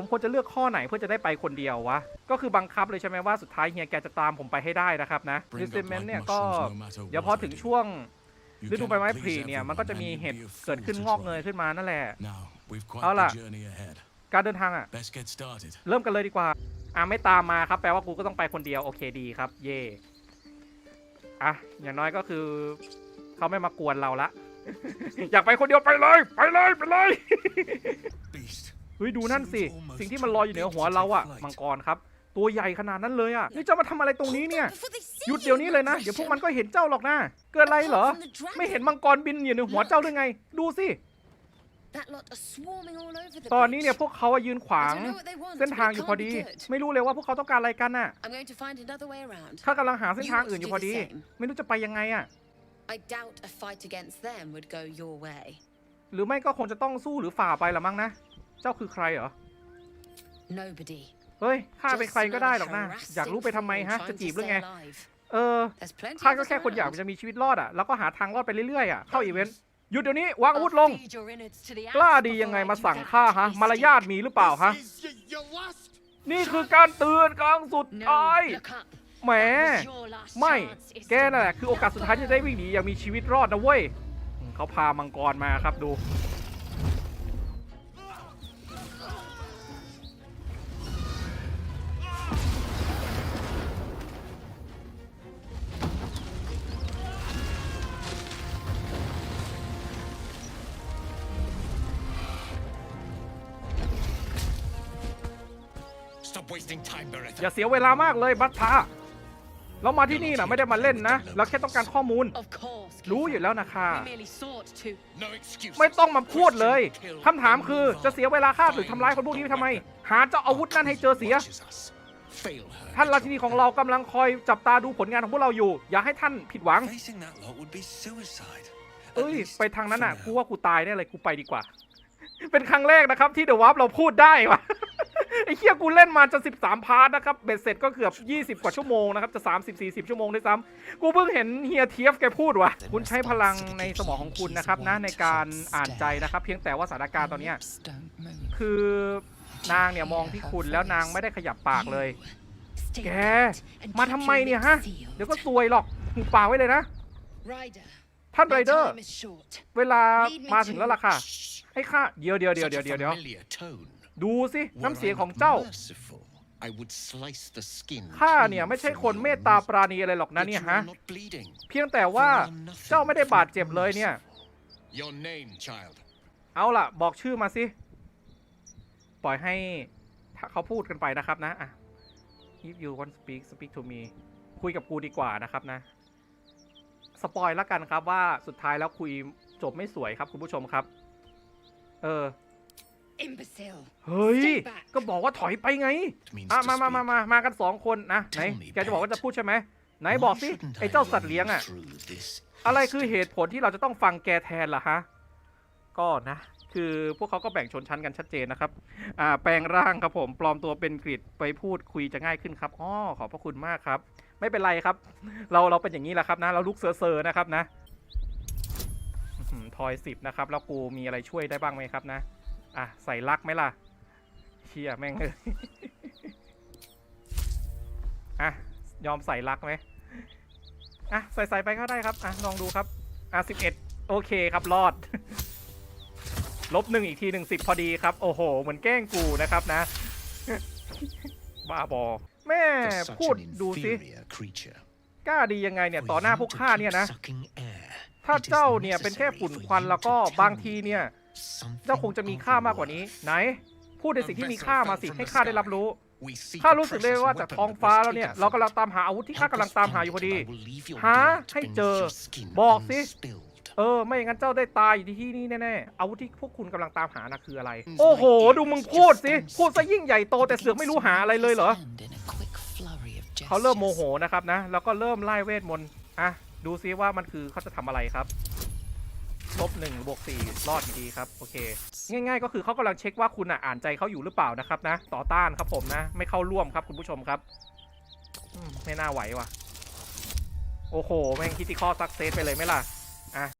ผมควรจะเลือกข้อไหนเพื่อจะได้ไปคนเดียววะ ก็คือบังคับเลยใช่ไหมว่าสุดท้ายเฮียแกจะตามผมไปให้ได้นะครับนะ Bring ดิ up สเมน like เนี่ยก็ mushrooms no matter เดี๋ยว what พอ I ถึง do. ช่วง You ฤดู cannot ใบไม้ผลิ please เนี่ยมันก็จะ everyone มี and เห็ด be a เกิดขึ้น fool งอก as เงย well. ขึ้นมานั่นแหละ Now, we've quite Hola. the journey ahead. การเดินทางอะ Let's get started. เริ่มกันเลยดีกว่าอะไม่ตามมาครับแปลว่ากูก็ต้องไปคนเดียวโอเคดีครับ เย่อะอย่างน้อยก็คือเขาไม่มากวนเราละอยากไปคนเดียวไปเลย ไปเลยไปเลย Beast. เฮ้ยดูนั่นสิ สิ่งที่มันลอยอยู่เหนือหัวเราอะมังกรครับ ตัวใหญ่ขนาดนั้นเลยอะนี่เจ้ามาทำอะไรตรงนี้เนี่ยหยุดเดี๋ยวนี้เลยนะ เดี๋ยวพวกมันก็เห็นเจ้าหรอกนะเกิดอะไรเหรอ ไม่เห็นมังกรบินอยู่เหนือหัวเจ้าหรือไง ดูสิตอนนี้เนี่ยพวกเขาอะยืนขวางเส้นทางอยู่พอดี ไม่รู้เลยว่าพวกเขาต้องการอะไรกันน่ะ I'm going to find another way around. ข้ากำลังหาเส้นทางอื่นอยู่พอดี You want to do the same? ไม่รู้จะไปยังไงอะ I doubt a fight against them would go your way. หรือไม่ก็คงจะต้องสู้หรือฝ่าไปละมั้งนะ เจ้าคือใครเหรอ Nobody. เฮ้ย ข้าเป็น Just ใครก็ได้หรอก another นะ harassing อยากรู้ไปทำไมฮะ fool จะ trying จีบ to หรือไง stay alive. เออ There's plenty ข้า of ก็ us แค่คนอยาก around. จะมีชีวิตรอดอะแล้วก็หาทางรอดไปเรื่อยๆอะเข้าอีเวนต์ หยุดเดี๋ยวนี้ วางอาวุธลง Feed your innards to the กล้า ants ดียังไง before I มา do สั่ง that, ข้าฮะ beast. มารยาทมีหรือเปล่าฮะ This is y- your last นี่คือการเตือนครั้งสุด No, ท้าย look up. แหม That was your last ไม่ chance, แกนั่นแหละ Istin. คือโอกาสสุดท้ายที่จะได้วิ่งหนีอย่างมีชีวิตรอดนะเว้ยอืมเขาพามังกรมาครับดู อย่า Beretta. เสียเวลามากเลยบัตทาเรามาที่นี่นะไม่ได้มาเล่นนะ เราแค่ต้องการข้อมูล Of course. รู้ Kiefer. อยู่แล้วนะค่ะ We merely sought to. No excuse. ไม่ต้องมาพูดเลยคำถามคือจะเสียเวลาฆ่าหรือทำร้ายคนพวกนี้ไปทำไม หาเจ้าอาวุธนั่นให้เจอเสีย Fail her. ท่านราชินีของเรากำลังคอยจับตาดูผลงานของพวกเราอยู่ อย่าให้ท่านผิดหวัง Facing that lot would be suicide. เอ้ย ไปทางนั้นอะกูว่ากูตายแน่เลยกูไปดีกว่า เป็นครั้งแรกนะครับที่เดอะว r ร์เราพูดได้วะ ไอ้เคียกูเล่นมาจะ13 พาร์ทนะครับ เบ็ดเสร็จก็เกือบ 20 กว่าชั่วโมงนะครับ จะ 30 40 ชั่วโมงด้วยซ้ำกูเพิ่งเห็นเฮียเทียฟแกพูดว่ะ คุณใช้พลังในสมองของคุณนะครับนะในการอ่านใจนะครับ เพียงแต่ว่าสถานการณ์ตอนนี้คือนางเนี่ยมองที่คุณแล้วนางไม่ได้ขยับปากเลย แก มาทำไมเนี่ยฮะ เดี๋ยวก็ซวยหรอกหูปากไว้เลยนะ ท่านไรเดอร์ เวลามาถึงแล้วล่ะค่ะ ให้ข้าเดี๋ยวเดี๋ยวเดี๋ยวเดี๋ยวเดี๋ยว ดี๋ยว familiar tone. ดูสิ Were น้ำเสียง I ของ not เจ้า merciful, I would slice the skin ข้า clean เนี่ยไม่ใช่ from คน your เมตตาป wound. ราณีอะไรหรอกนะ Yet เนี่ย you ฮะ are not bleeding. เพียงแต่ว่า For I am nothing เจ้าไม่ได้ but บาดเจ็บเลยเนี่ย merciful. Your name, child. เอาล่ะ บอกชื่อมาสิ ปล่อยให้ถ้าเขาพูดกันไปนะครับนะอะ if you want to speak speak to me คุยกับกูดีกว่านะครับนะ สปอยแล้วกันครับว่าสุดท้ายแล้วคุยจบไม่สวยครับคุณผู้ชมครับ เออ Imbecile. เฮ้ย Stay back. ก็บอกว่าถอยไปไง It means อะ to มามามา speak. มามากันสองคนนะไหน Tell me, แกจะบอกว่าจะ Pat. พูดใช่ไหมไหน Why บอกสิ shouldn't ไอ้ I เจ้า run สัตว์เลี้ยงอะ through this อะไรคือ history? เหตุผลที่เราจะต้องฟังแกแทนล่ะฮะ ก็นะ คือพวกเขาก็แบ่งชนชั้นกันชัดเจนนะครับ อ่า แปลงร่างครับผม ปลอมตัวเป็นกริดไปพูดคุยจะง่ายขึ้นครับอ๋อขอบพระคุณมากครับ ไม่เป็นไรครับ เราเราเป็นอย่างนี้แหละครับนะ เราลุกเซอร์เซอร์นะครับนะทอยสิบนะครับ แล้วกูมีอะไรช่วยได้บ้างไหมครับนะ อะ ใส่ลักไหมล่ะเชียแม่งเลยอะ ยอมใส่ลักไหมอะ ใส่ใส่ไปก็ได้ครับ อะ ลองดูครับ อะสิบเอ็ดโอเคครับ รอด ลบหนึ่งอีกทีหนึ่งสิบพอดีครับ โอ้โห เหมือนแกล้งกูนะครับนะ บ้าบอ แม่ For such พูด an ดูสิ inferior creature. กล้าดียังไงเนี่ย For ต่อหน้า you พวก to ข้า keep เนี่ยนะ sucking air, ถ้า it is เจ้าเนี่ยเป็นแค่ necessary ฝุ่น for ควัน you แล้วก็ to tell บางทีเนี่ย me เจ้าคงจะมีค่ามากกว่านี้ ไหน พูดในสิ่งที่มีค่ามาสิให้ข้าได้รับรู้ We seek ข้า a รู้สึกเลย precious ว่าจาก weapon ท้อง that ฟ้า was แล้วเนี่ย taken เรา from กำลังตามหาอาวุธที่ข้ากำลังตามหาอยู่พอดี I will leave your หา blood ให้ beneath เจอ your skin บอกสิ unspilled. เออ ไม่อย่างนั้นเจ้าได้ตายอยู่ที่นี่แน่ๆอาวุธที่พวกคุณกำลังตามหานะคืออะไร Mm, โอ้โห my ดูมึง ears พูด just สิ stand พูดซะยิ่งใหญ่โตแต่เสือกไม่รู้หาอะไรเลยเหรอ Hand in a quick flurry of เขาเริ่มโม gestures. โหนะครับนะ แล้วก็เริ่มไล่เวทมนต์อะดูซิว่ามันคือเขาจะทำอะไรครับ ลบหนึ่งบวกสี่รอดอยู่ดีครับ โอเค ง่ายๆ ก็คือเขากำลังเช็คว่าคุณอะอ่านใจเขาอยู่หรือเปล่านะครับนะ ต่อต้านครับผมนะ ไม่เข้าร่วมครับคุณผู้ชมครับไม่น่าไหวว่ะ โอ้โห แม่งคิติคอซักเซสไปเลยไหมล่ะ อะ